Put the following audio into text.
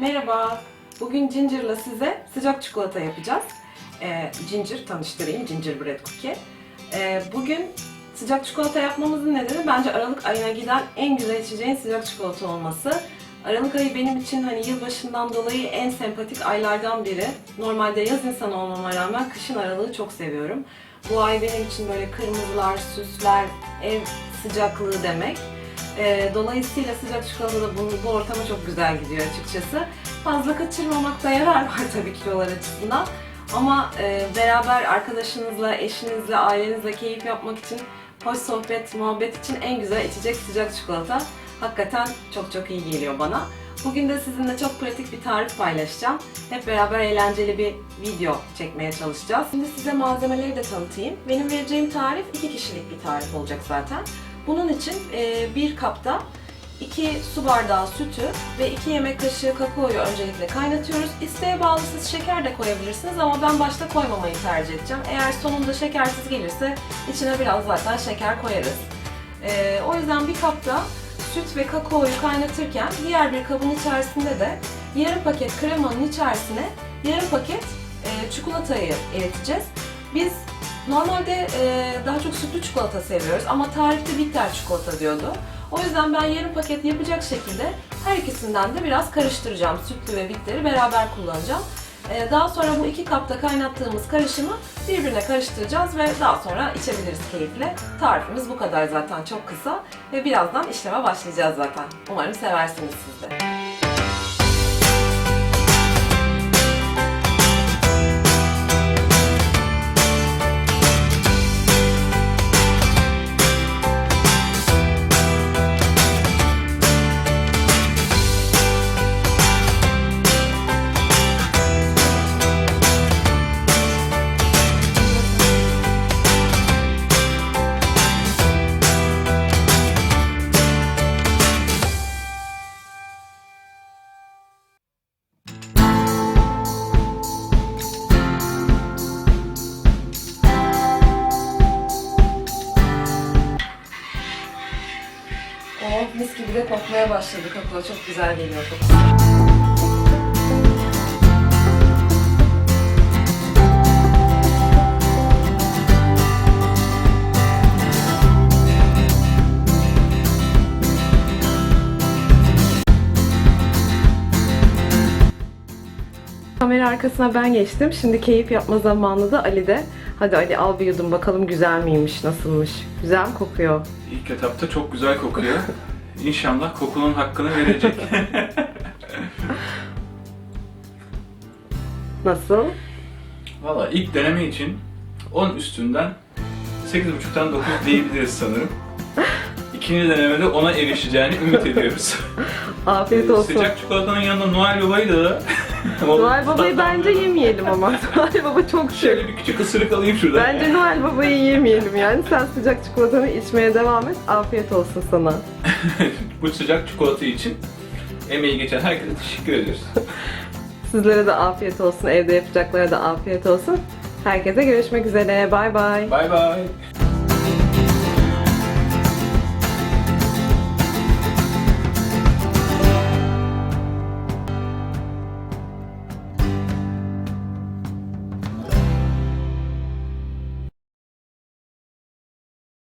Merhaba. Bugün Ginger'la size sıcak çikolata yapacağız. Ee, Ginger tanıştırayım. Gingerbread cookie. Ee, bugün sıcak çikolata yapmamızın nedeni bence Aralık ayına giden en güzel içeceğin sıcak çikolata olması. Aralık ayı benim için hani yılbaşından dolayı en sempatik aylardan biri. Normalde yaz insanı olmama rağmen kışın aralığı çok seviyorum. Bu ay benim için böyle kırmızılar, süsler, ev sıcaklığı demek. Ee, dolayısıyla sıcak çikolata da bu, bu ortama çok güzel gidiyor açıkçası. Fazla kaçırmamakta yarar var tabii kilolar açısından. Ama e, beraber arkadaşınızla, eşinizle, ailenizle keyif yapmak için, hoş sohbet, muhabbet için en güzel içecek sıcak çikolata. Hakikaten çok çok iyi geliyor bana. Bugün de sizinle çok pratik bir tarif paylaşacağım. Hep beraber eğlenceli bir video çekmeye çalışacağız. Şimdi size malzemeleri de tanıtayım. Benim vereceğim tarif iki kişilik bir tarif olacak zaten. Bunun için e, bir kapta 2 su bardağı sütü ve 2 yemek kaşığı kakaoyu öncelikle kaynatıyoruz. İsteğe bağlı siz şeker de koyabilirsiniz ama ben başta koymamayı tercih edeceğim. Eğer sonunda şekersiz gelirse içine biraz zaten şeker koyarız. E, o yüzden bir kapta süt ve kakaoyu kaynatırken diğer bir kabın içerisinde de yarım paket kremanın içerisine yarım paket e, çikolatayı eriteceğiz. Biz normalde e, daha çok sütlü çikolata seviyoruz ama tarifte bitter çikolata diyordu. O yüzden ben yarım paket yapacak şekilde her ikisinden de biraz karıştıracağım. Sütlü ve bitteri beraber kullanacağım. E, daha sonra bu iki kapta kaynattığımız karışımı birbirine karıştıracağız ve daha sonra içebiliriz keyifle. Tarifimiz bu kadar zaten çok kısa ve birazdan işleme başlayacağız zaten. Umarım seversiniz siz de. Mis gibi de kokmaya başladı kakao. Çok güzel geliyor kokusu. Kamera arkasına ben geçtim. Şimdi keyif yapma zamanı da Ali'de. Hadi Ali al bir yudum bakalım güzel miymiş, nasılmış. Güzel mi kokuyor? İlk etapta çok güzel kokuyor. İnşallah kokunun hakkını verecek. Nasıl? Valla ilk deneme için 10 üstünden 8.5'tan 9 diyebiliriz sanırım. İkinci denemede 10'a erişeceğini ümit ediyoruz. Afiyet olsun. Sıcak çikolatanın yanında Noel Baba'yı da... Noel Baba'yı bence yemeyelim ama. Noel Baba çok Şöyle şık. bir küçük ısırık alayım şuradan. Bence Noel Baba'yı yemeyelim yani. Sen sıcak çikolatanı içmeye devam et. Afiyet olsun sana. Bu sıcak çikolata için emeği geçen herkese teşekkür ediyoruz. Sizlere de afiyet olsun. Evde yapacaklara da afiyet olsun. Herkese görüşmek üzere. Bay bay. Bay bay.